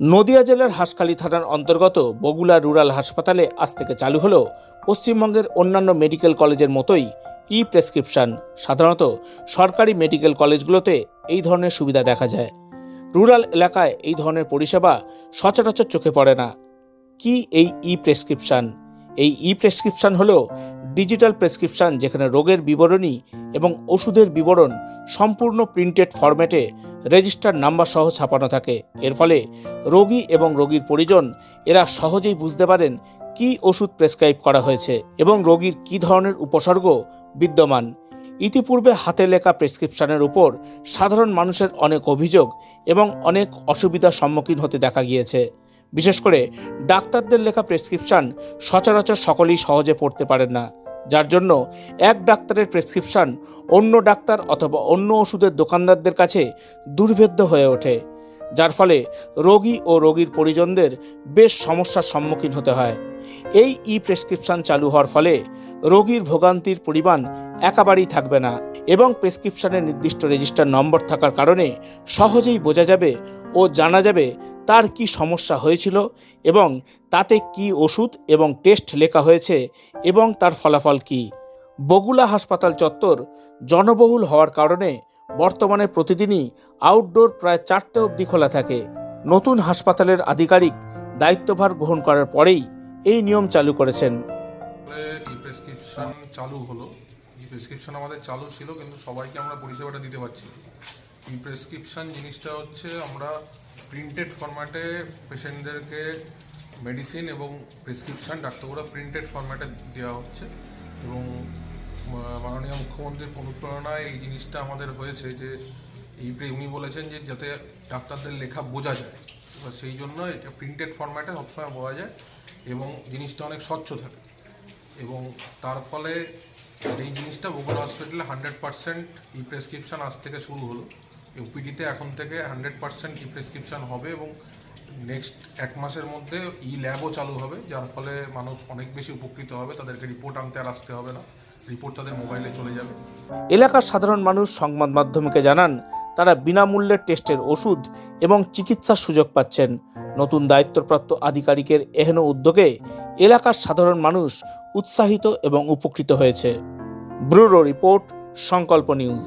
নদিয়া জেলার হাসখালি থানার অন্তর্গত বগুলা রুরাল হাসপাতালে আজ থেকে চালু হলো পশ্চিমবঙ্গের অন্যান্য মেডিকেল কলেজের মতোই ই প্রেসক্রিপশন সাধারণত সরকারি মেডিকেল কলেজগুলোতে এই ধরনের সুবিধা দেখা যায়। রুরাল এলাকায় এই ধরনের পরিষেবা সচরাচর চোখে পড়ে না। কি এই ই প্রেসক্রিপশন এই ই প্রেসক্রিপশন হলো ডিজিটাল প্রেসক্রিপশন যেখানে রোগের বিবরণী এবং ওষুধের বিবরণ সম্পূর্ণ প্রিন্টেড ফরম্যাটে রেজিস্টার নাম্বার সহ ছাপানো থাকে। এর ফলে রোগী এবং রোগীর পরিজন এরা সহজেই বুঝতে পারেন কি ওষুধ প্রেসক্রাইব করা হয়েছে এবং রোগীর কি ধরনের উপসর্গ বিদ্যমান। ইতিপূর্বে হাতে লেখা প্রেসক্রিপশনের উপর সাধারণ মানুষের অনেক অভিযোগ এবং অনেক অসুবিধার সম্মুখীন হতে দেখা গিয়েছে। বিশেষ করে ডাক্তারদের লেখা প্রেসক্রিপশন সচরাচর সকলেই সহজে পড়তে পারেন না, যার জন্য এক ডাক্তারের প্রেসক্রিপশন অন্য ডাক্তার অথবা অন্য ওষুধের দোকানদারদের কাছে দুর্ভেদ্য হয়ে ওঠে, যার ফলে রোগী ও রোগীর পরিজনদের বেশ সমস্যার সম্মুখীন হতে হয়। এই ই প্রেসক্রিপশন চালু হওয়ার ফলে রোগীর ভোগান্তির পরিমাণ একেবারেই থাকবে না এবং প্রেসক্রিপশানের নির্দিষ্ট রেজিস্টার নম্বর থাকার কারণে সহজেই বোঝা যাবে ও জানা যাবে তার কি সমস্যা হয়েছিল এবং তাতে কি ওষুধ এবং টেস্ট লেখা হয়েছে এবং তার ফলাফল কি? বগুলা হাসপাতাল চত্বর জনবহুল হওয়ার কারণে বর্তমানে প্রতিদিনই আউটডোর প্রায় চারটে অবধি খোলা থাকে। নতুন হাসপাতালের আধিকারিক দায়িত্বভার গ্রহণ করার পরেই এই নিয়ম চালু করেছেন। চালু হলো। প্রেসক্রিপশন আমাদের চালু ছিল, কিন্তু সবাইকে আমরা পরিষেবাটা দিতে পারছি প্রেসক্রিপশন জিনিসটা হচ্ছে আমরা প্রিন্টেড ফরম্যাটে পেশেন্টদেরকে মেডিসিন এবং প্রেসক্রিপশন ডাক্তারবাবুরা প্রিন্টেড ফরম্যাটে দেওয়া হচ্ছে। এবং মাননীয় মুখ্যমন্ত্রীর অনুপ্রেরণায় এই জিনিসটা আমাদের হয়েছে যে, এই উনি বলেছেন যে যাতে ডাক্তারদের লেখা বোঝা যায়। এবার সেই জন্য এটা প্রিন্টেড ফরম্যাটে সবসময় বোঝা যায় এবং জিনিসটা অনেক স্বচ্ছ থাকে। এবং তার ফলে এই জিনিসটা বগুড়া হসপিটালে হান্ড্রেড পার্সেন্ট ই প্রেসক্রিপশন আজ থেকে শুরু হলো। ইউপিডিতে এখন থেকে হান্ড্রেড পার্সেন্ট ই প্রেসক্রিপশন হবে এবং নেক্সট এক মাসের মধ্যে ই ল্যাবও চালু হবে, যার ফলে মানুষ অনেক বেশি উপকৃত হবে। তাদেরকে রিপোর্ট আনতে আর আসতে হবে না। রিপোর্ট তাদের মোবাইলে চলে যাবে। এলাকার সাধারণ মানুষ সংবাদ মাধ্যমকে জানান, তারা বিনামূল্যে টেস্টের ওষুধ এবং চিকিৎসার সুযোগ পাচ্ছেন। নতুন দায়িত্বপ্রাপ্ত আধিকারিকের এহেন উদ্যোগে এলাকার সাধারণ মানুষ উৎসাহিত এবং উপকৃত হয়েছে। Bureau report, Sankalp news.